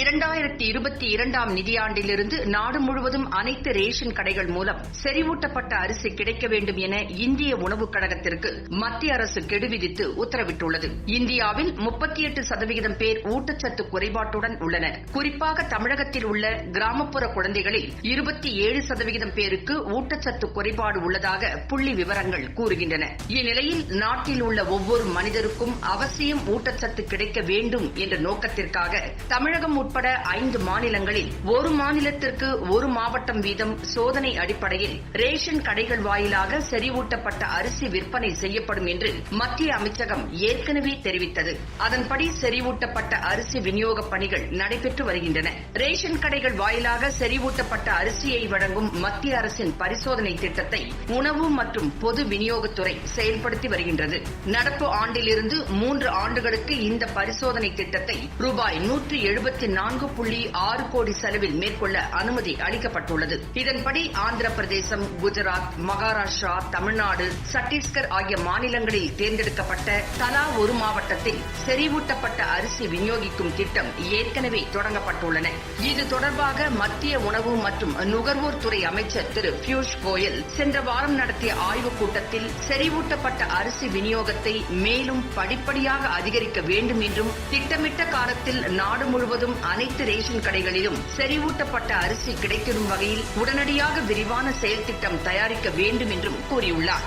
இரண்டாயிரத்தி இருபத்தி இரண்டாம் நிதியாண்டிலிருந்து நாடு முழுவதும் அனைத்து ரேஷன் கடைகள் மூலம் செறிவூட்டப்பட்ட அரிசி கிடைக்க வேண்டும் என இந்திய உணவுக் கழகத்திற்கு மத்திய அரசு கெடு விதித்து உத்தரவிட்டுள்ளது. இந்தியாவில் முப்பத்தி எட்டு சதவிகிதம் பேர் ஊட்டச்சத்து குறைபாட்டுடன் உள்ளனர். குறிப்பாக தமிழகத்தில் உள்ள கிராமப்புற குழந்தைகளில் இருபத்தி ஏழு சதவிகிதம் பேருக்கு ஊட்டச்சத்து குறைபாடு உள்ளதாக புள்ளி விவரங்கள் கூறுகின்றன. இந்நிலையில் நாட்டில் உள்ள ஒவ்வொரு மனிதருக்கும் அவசியம் ஊட்டச்சத்து கிடைக்க வேண்டும் என்ற நோக்கத்திற்காக தமிழகம் உட்பட ஐந்து மாநிலங்களில் ஒரு மாநிலத்திற்கு ஒரு மாவட்டம் வீதம் சோதனை அடிப்படையில் ரேஷன் கடைகள் வாயிலாக செறிவூட்டப்பட்ட அரிசி விற்பனை செய்யப்படும் என்று மத்திய அமைச்சகம் ஏற்கனவே தெரிவித்தது. அதன்படி செறிவூட்டப்பட்ட அரிசி விநியோக பணிகள் நடைபெற்று வருகின்றன. ரேஷன் கடைகள் வாயிலாக செறிவூட்டப்பட்ட அரிசியை வழங்கும் மத்திய அரசின் பரிசோதனை திட்டத்தை உணவு மற்றும் பொது விநியோகத்துறை செயல்படுத்தி வருகின்றது. நடப்பு ஆண்டிலிருந்து மூன்று ஆண்டுகளுக்கு இந்த பரிசோதனை திட்டத்தை ரூபாய் நூற்று எழுபத்தி நான்கு புள்ளி ஆறு கோடி செலவில் மேற்கொள்ள அனுமதி அளிக்கப்பட்டுள்ளது. இதன்படி ஆந்திர பிரதேசம் குஜராத் மகாராஷ்டிரா தமிழ்நாடு சத்தீஸ்கர் ஆகிய மாநிலங்களில் தேர்ந்தெடுக்கப்பட்ட தலா ஒரு மாவட்டத்தில் செறிவூட்டப்பட்ட அரிசி விநியோகிக்கும் திட்டம் ஏற்கனவே தொடங்கப்பட்டுள்ளன. இது தொடர்பாக மத்திய உணவு மற்றும் நுகர்வோர் துறை அமைச்சர் திரு பியூஷ் கோயல் சென்ற வாரம் நடத்திய ஆய்வுக் கூட்டத்தில் செறிவூட்டப்பட்ட அரிசி விநியோகத்தை மேலும் படிப்படியாக அதிகரிக்க வேண்டும் என்றும் திட்டமிட்ட காலத்தில் நாடு முழுவதும் அனைத்து ரேஷன் கடைகளிலும் செறிவூட்டப்பட்ட அரிசி கிடைத்திடும் வகையில் உடனடியாக விரிவான செயல் திட்டம் தயாரிக்க வேண்டும் என்றும் கூறியுள்ளார்.